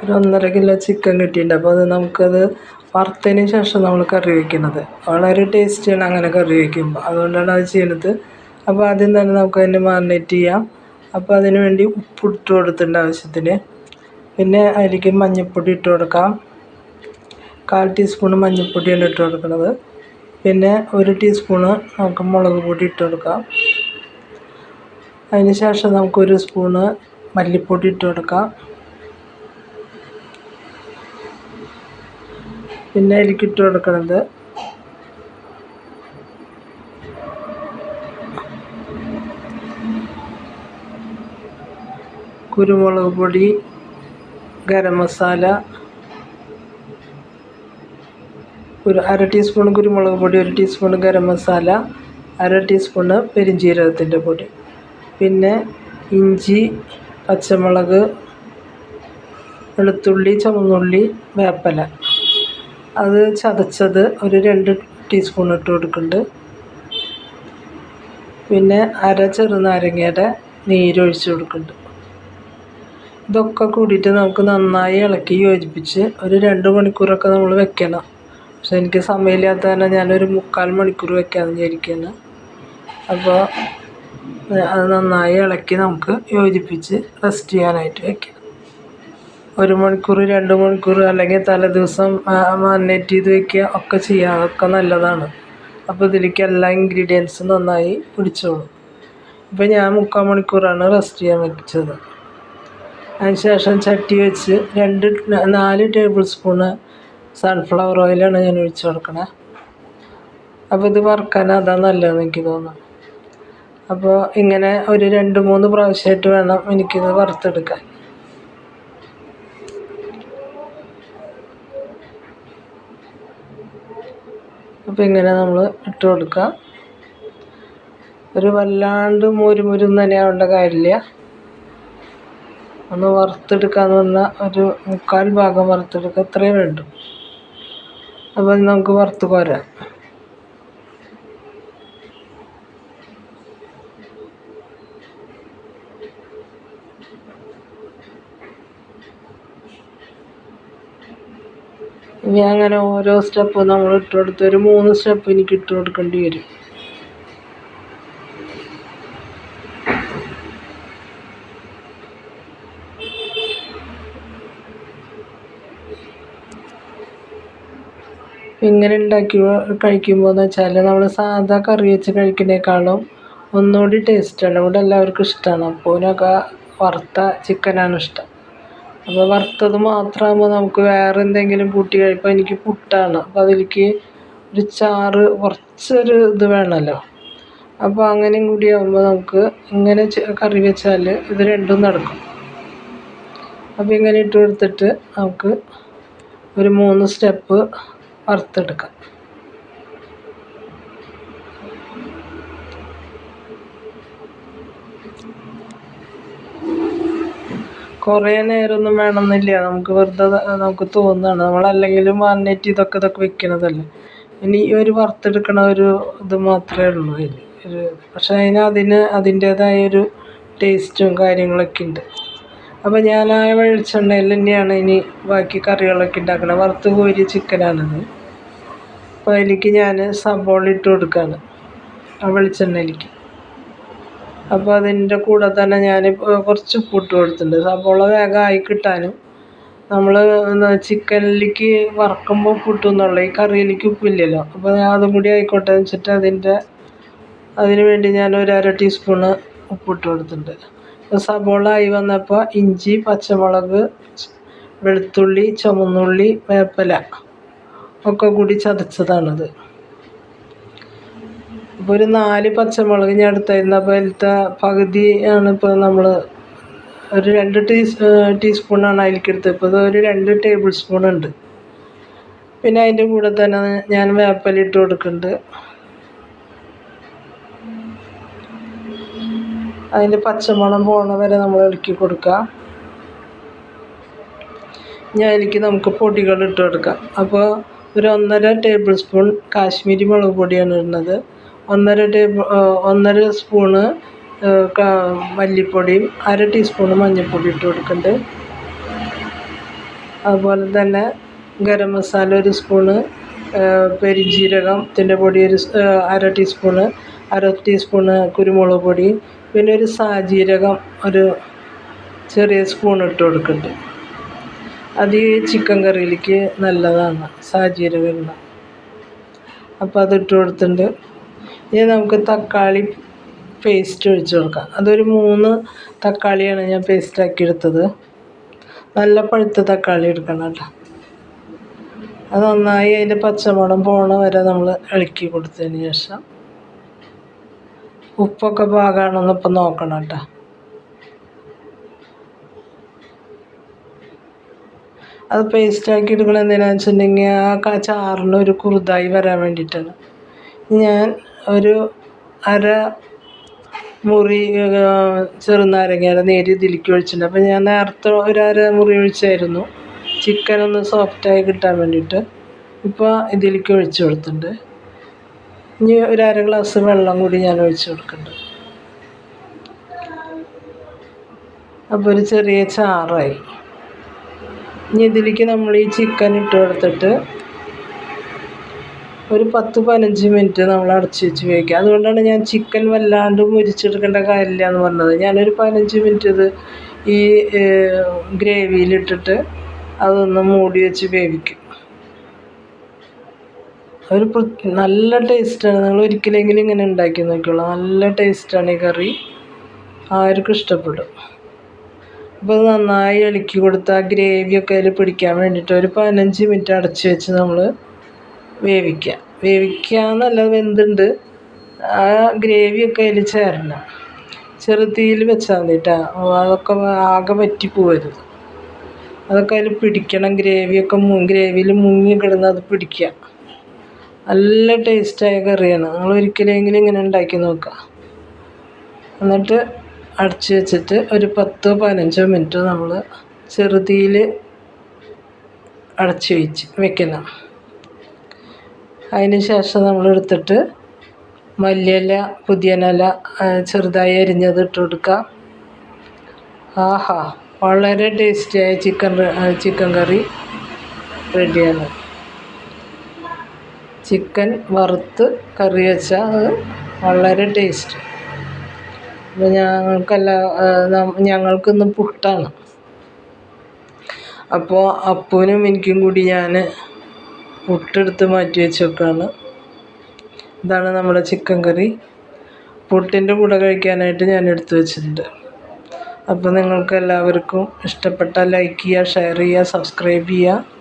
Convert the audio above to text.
ഒരു ഒന്നര kilo chicken കിട്ടിയിട്ടുണ്ട്. അപ്പോൾ അത് നമുക്കത് വറുത്തതിന് ശേഷം നമ്മൾ കറി വയ്ക്കുന്നത്. വളരെ ടേസ്റ്റിയാണ് അങ്ങനെ കറി വയ്ക്കുമ്പോൾ. അതുകൊണ്ടാണ് അത് ചെയ്യുന്നത് അപ്പോൾ ആദ്യം തന്നെ നമുക്ക് അതിനെ മാറിനേറ്റ് ചെയ്യാം. അപ്പോൾ അതിന് വേണ്ടി ഉപ്പ് ഇട്ട് കൊടുത്തിട്ടുണ്ട് ആവശ്യത്തിന്. പിന്നെ അതിലേക്ക് മഞ്ഞൾപ്പൊടി ഇട്ട് കൊടുക്കാം. കാൽ ടീസ്പൂൺ മഞ്ഞൾപ്പൊടിയാണ് ഇട്ട് കൊടുക്കുന്നത്. പിന്നെ ഒരു ടീസ്പൂണ് നമുക്ക് മുളക് പൊടി ഇട്ട് കൊടുക്കാം. അതിന് ശേഷം നമുക്കൊരു സ്പൂണ് മല്ലിപ്പൊടി ഇട്ട് കൊടുക്കാം. പിന്നെ അതിലേക്ക് ഇട്ട് കൊടുക്കുന്നത് കുരുമുളക് പൊടി ഗരം മസാല ഒരു അര ടീസ്പൂൺ കുരുമുളക് പൊടി ഒരു ടീസ്പൂൺ ഗരം മസാല അര ടീസ്പൂണ് പെരിഞ്ജീരകത്തിന്റെ പൊടി. പിന്നെ ഇഞ്ചി പച്ചമുളക് വെളുത്തുള്ളി ചുവന്നുള്ളി വേപ്പില. അത് ചതച്ചത് ഒരു രണ്ട് ടീസ്പൂൺ ഇട്ട് കൊടുക്കുന്നുണ്ട്. പിന്നെ അര ചെറുനാരങ്ങയുടെ നീരൊഴിച്ച് കൊടുക്കുന്നുണ്ട്. ഇതൊക്കെ കൂടിയിട്ട് നമുക്ക് നന്നായി ഇളക്കി യോജിപ്പിച്ച് ഒരു രണ്ട് മണിക്കൂറൊക്കെ നമ്മൾ വെക്കണം. പക്ഷെ എനിക്ക് സമയമില്ലാത്ത കാരണം ഞാനൊരു മുക്കാൽ മണിക്കൂർ വെക്കാമെന്ന് വിചാരിക്കുകയാണ്. അപ്പോൾ അത് നന്നായി ഇളക്കി നമുക്ക് യോജിപ്പിച്ച് റെസ്റ്റ് ചെയ്യാനായിട്ട് വെക്കാം. ഒരു മണിക്കൂർ രണ്ട് മണിക്കൂർ അല്ലെങ്കിൽ തലേദിവസം മാരിനേറ്റ് ചെയ്ത് വെക്കുക ഒക്കെ ചെയ്യുക അതൊക്കെ നല്ലതാണ്. അപ്പോൾ ഇതിലേക്ക് എല്ലാ ഇൻഗ്രീഡിയൻസും നന്നായി പിടിച്ചോളും. ഇപ്പോൾ ഞാൻ മുക്കാൽ മണിക്കൂറാണ് റെസ്റ്റ് ചെയ്യാൻ വെച്ചത് അതിന് ശേഷം ചട്ടി വെച്ച് രണ്ട് നാല് ടേബിൾ സ്പൂണ് സൺഫ്ലവർ ഓയിലാണ് ഞാൻ ഒഴിച്ചു കൊടുക്കണേ. അപ്പോൾ ഇത് വറുക്കാൻ അതാ നല്ലതെന്ന് എനിക്ക് തോന്നുന്നു. അപ്പോൾ ഇങ്ങനെ ഒരു രണ്ട് മൂന്ന് പ്രാവശ്യമായിട്ട് വേണം എനിക്കിത് വറുത്തെടുക്കാൻ. അപ്പോൾ ഇങ്ങനെ നമ്മൾ ഇട്ട് കൊടുക്കുക ഒരു വല്ലാണ്ട് മുരുമുരും തന്നെ ആവേണ്ട കാര്യമില്ല ഒന്ന് വറുത്തെടുക്കാന്ന് പറഞ്ഞാൽ ഒരു മുക്കാൽ ഭാഗം വറുത്തെടുക്കുക അത്രയും വേണ്ടു. അപ്പോൾ നമുക്ക് വറുത്ത് കോരാം. ഇനി അങ്ങനെ ഓരോ സ്റ്റെപ്പ് നമ്മൾ ഇട്ട് കൊടുത്ത് ഒരു മൂന്ന് സ്റ്റെപ്പ് എനിക്ക് ഇട്ട് കൊടുക്കേണ്ടി വരും. ഇങ്ങനെ ഉണ്ടാക്കി കഴിക്കുമ്പോൾ എന്ന് വെച്ചാൽ നമ്മൾ സാധാ കറി വെച്ച് കഴിക്കുന്നതിനേക്കാളും ഒന്നുകൂടി ടേസ്റ്റാണ് ഇവിടെ എല്ലാവർക്കും ഇഷ്ടമാണ് അപ്പോനൊക്കെ വറുത്ത ചിക്കനാണ് ഇഷ്ടം. അപ്പോൾ വറുത്തത് മാത്രമാകുമ്പോൾ നമുക്ക് വേറെ എന്തെങ്കിലും കൂട്ടി കഴിക്കാം എനിക്ക് പുട്ടാണ്. അപ്പോൾ അതിലേക്ക് ഒരു ചാറ് കുറച്ചൊരു ഇത് വേണമല്ലോ അപ്പോൾ അങ്ങനെയും കൂടി ആകുമ്പോൾ നമുക്ക് ഇങ്ങനെ കറി വെച്ചാൽ ഇത് രണ്ടും നടക്കും. അപ്പോൾ ഇങ്ങനെ ഇട്ട് കൊടുത്തിട്ട് നമുക്ക് ഒരു മൂന്ന് സ്റ്റെപ്പ് വറുത്തെടുക്കാം. കുറേ നേരമൊന്നും വേണമെന്നില്ല. നമുക്ക് വെറുതെ നമുക്ക് തോന്നുകയാണ് നമ്മളല്ലെങ്കിലും മാറിനേറ്റ് ഇതൊക്കെ ഇതൊക്കെ വെക്കണതല്ലേ. ഇനി ഈ ഒരു വറുത്തെടുക്കണ ഒരു ഇത് മാത്രമേ ഉള്ളൂ അതിൽ. ഒരു പക്ഷേ അതിന് അതിന് അതിന്റേതായ ഒരു ടേസ്റ്റും കാര്യങ്ങളൊക്കെ ഉണ്ട്. അപ്പോൾ ഞാൻ ആ വെളിച്ചെണ്ണയിൽ തന്നെയാണ് ഇനി ബാക്കി കറികളൊക്കെ ഉണ്ടാക്കുന്നത് വറുത്ത് കോരിയ ചിക്കനാണത്. അപ്പോൾ അതിലേക്ക് ഞാൻ സബോള ഇട്ട് കൊടുക്കുകയാണ് ആ വെളിച്ചെണ്ണയിലേക്ക്. അപ്പോൾ അതിന്റെ കൂടെ തന്നെ ഞാൻ കുറച്ച് ഉപ്പിട്ട് കൊടുത്തിട്ടുണ്ട്. സബോള വേഗം ആയി കിട്ടാനും. നമ്മൾ ചിക്കനിലേക്ക് വറക്കുമ്പോൾ ഉപ്പിട്ടുന്നുള്ളൂ ഈ കറിയിലേക്ക് ഉപ്പില്ലല്ലോ. അപ്പോൾ ഞാൻ അതും കൂടി ആയിക്കോട്ടെ എന്ന് വെച്ചിട്ട് അതിന്റെ അതിന് വേണ്ടി ഞാൻ ഒരു അര ടീസ്പൂണ് ഉപ്പിട്ട് കൊടുത്തിട്ടുണ്ട്. അപ്പോൾ സബോള ആയി വന്നപ്പോൾ ഇഞ്ചി പച്ചമുളക് വെളുത്തുള്ളി ചുവന്നുള്ളി വേപ്പില ഒക്കെ കൂടി ചതച്ചതാണത്. അപ്പോൾ ഒരു നാല് പച്ചമുളക് ഞാൻ എടുത്തായിരുന്നു. അപ്പോൾ അതിലത്തെ പകുതി ആണ് ഇപ്പോൾ നമ്മൾ ഒരു രണ്ട് ടീ ടീസ്പൂണാണ് അതിലേക്ക് എടുത്തത്. ഇപ്പോൾ ഒരു രണ്ട് ടേബിൾ സ്പൂൺ ഉണ്ട്. പിന്നെ അതിന്റെ കൂടെ തന്നെ ഞാൻ വേപ്പില ഇട്ട് കൊടുക്കുന്നുണ്ട്. അതിന്റെ പച്ചമണം പോണ വരെ നമ്മൾ ഇളക്കി കൊടുക്കുക. ഞാൻ അതിലേക്ക് നമുക്ക് പൊടികൾ ഇട്ട് കൊടുക്കാം. അപ്പോൾ ഒരു ഒന്നര ടേബിൾ സ്പൂൺ കാശ്മീരി മുളക് പൊടിയാണ് ഇടുന്നത്. ഒന്നര ടേബിൾ ഒന്നര സ്പൂണ് മല്ലിപ്പൊടിയും അര ടീസ്പൂണ് മഞ്ഞൾപ്പൊടി ഇട്ട് കൊടുക്കുന്നുണ്ട് അതുപോലെ തന്നെ ഗരം മസാല ഒരു സ്പൂണ് പെരിഞ്ജീരകത്തിന്റെ പൊടി ഒരു അര ടീസ്പൂണ് അര ടീസ്പൂണ് കുരുമുളക് പൊടി പിന്നെ ഒരു സാജീരകം ഒരു ചെറിയ സ്പൂൺ ഇട്ട് കൊടുക്കുന്നുണ്ട് അത് ഈ ചിക്കൻ കറിയിലേക്ക് നല്ലതാണ് സാജീരകം ഇടുന്ന അപ്പോൾ അത് ഇട്ട് കൊടുത്തിട്ടുണ്ട്. ഇനി നമുക്ക് തക്കാളി പേസ്റ്റ് ഒഴിച്ചു കൊടുക്കാം. അതൊരു മൂന്ന് തക്കാളിയാണ് ഞാൻ പേസ്റ്റാക്കി എടുത്തത്. നല്ല പഴുത്ത തക്കാളി എടുക്കണം കേട്ടോ. അത് നന്നായി അതിന്റെ പച്ചമണം പോണ വരെ നമ്മൾ ഇളക്കി കൊടുത്തതിന് ശേഷം ഉപ്പൊക്കെ പാകമാണെന്ന് ഇപ്പം നോക്കണം കേട്ടോ. അത് പേസ്റ്റാക്കി എടുക്കണം എന്തിനാണെന്ന് വെച്ചിട്ടുണ്ടെങ്കിൽ ആ ചാറിന് ഒരു കുറുതായി വരാൻ വേണ്ടിയിട്ടാണ്. ഞാൻ ഒരു അര മുറി ചെറുനാരങ്ങയുടെ നീര് ഇതിലേക്ക് ഒഴിച്ചിട്ടുണ്ട്. അപ്പോൾ ഞാൻ നേരത്തെ ഒരു അര മുറി ഒഴിച്ചായിരുന്നു. ചിക്കൻ ഒന്ന് സോഫ്റ്റായി കിട്ടാൻ വേണ്ടിയിട്ട് ഇപ്പോൾ ഇതിലേക്ക് ഒഴിച്ചു കൊടുത്തിട്ടുണ്ട്. ഇനി ഒരു അര ഗ്ലാസ് വെള്ളം കൂടി ഞാൻ ഒഴിച്ചു കൊടുക്കുന്നുണ്ട് അപ്പോൾ ഒരു ചെറിയ ചാറായി. ഇനി ഇതിലേക്ക് നമ്മൾ ഈ ചിക്കൻ ഇട്ട് കൊടുത്തിട്ട് ഒരു പത്ത് പതിനഞ്ച് മിനിറ്റ് നമ്മൾ അടച്ച് വെച്ച് വേവിക്കുക. അതുകൊണ്ടാണ് ഞാൻ ചിക്കൻ വല്ലാണ്ട് മുരിച്ചെടുക്കേണ്ട കാര്യമില്ല എന്ന് പറഞ്ഞത്. ഞാനൊരു പതിനഞ്ച് മിനിറ്റ് ഇത് ഈ ഗ്രേവിയിലിട്ടിട്ട് അതൊന്ന് മൂടി വെച്ച് വേവിക്കും. ഒരു നല്ല ടേസ്റ്റാണ് നിങ്ങൾ ഒരിക്കലെങ്കിലും ഇങ്ങനെ ഉണ്ടാക്കി നോക്കിയുള്ളൂ നല്ല ടേസ്റ്റാണ് ഈ കറി. ആർക്കും ഇഷ്ടപ്പെടും. അപ്പോൾ നന്നായി ഇളക്കി കൊടുത്ത് ആ ഗ്രേവിയൊക്കെ അതിൽ പിടിക്കാൻ വേണ്ടിയിട്ട് ഒരു പതിനഞ്ച് മിനിറ്റ് അടച്ച് വെച്ച് നമ്മൾ വേവിക്കുക. വേവിക്കുക എന്നല്ല വെന്തുണ്ട്. ആ ഗ്രേവിയൊക്കെ അതിൽ ചേരണം. ചെറുതീയിൽ വെച്ചാൽ മതി കേട്ടോ അതൊക്കെ ആകെ വറ്റി പോകരുത് അതൊക്കെ അതിൽ പിടിക്കണം. ഗ്രേവിയൊക്കെ ഗ്രേവിയിൽ മുങ്ങി കിടന്ന് അത് പിടിക്കുക. നല്ല ടേസ്റ്റായ കറിയാണ്. നിങ്ങൾ ഒരിക്കലെങ്കിലും ഇങ്ങനെ ഉണ്ടാക്കി നോക്കുക. എന്നിട്ട് അടച്ച് വെച്ചിട്ട് ഒരു പത്തോ പതിനഞ്ചോ മിനിറ്റ് നമ്മൾ ചെറുതീയിൽ അടച്ച് വെച്ച് വെക്കണം. അതിന് ശേഷം നമ്മൾ എടുത്തിട്ട് മല്ലിയില പുതിയനില ചെറുതായി അരിഞ്ഞത് ഇട്ട് കൊടുക്കുക ആഹാ വളരെ ടേസ്റ്റിയായ ചിക്കൻ ചിക്കൻ കറി റെഡിയാണ്. ചിക്കൻ വറുത്ത് കറി വെച്ചാൽ അത് വളരെ ടേസ്റ്റ്. അപ്പോൾ ഞങ്ങൾക്കല്ല ഞങ്ങൾക്കിന്ന് പുട്ടാണ്. അപ്പോൾ അപ്പൂനും എനിക്കും കൂടി ഞാൻ പുട്ടെടുത്ത് മാറ്റി വെച്ചേക്കാണ്. ഇതാണ് നമ്മുടെ ചിക്കൻ കറി. പുട്ടിന്റെ കൂടെ കഴിക്കാനായിട്ട് ഞാൻ എടുത്തു വെച്ചിട്ടുണ്ട്. അപ്പോൾ നിങ്ങൾക്ക് എല്ലാവർക്കും ഇഷ്ടപ്പെട്ടാൽ ലൈക്ക് ചെയ്യുക ഷെയർ ചെയ്യുക സബ്സ്ക്രൈബ് ചെയ്യുക.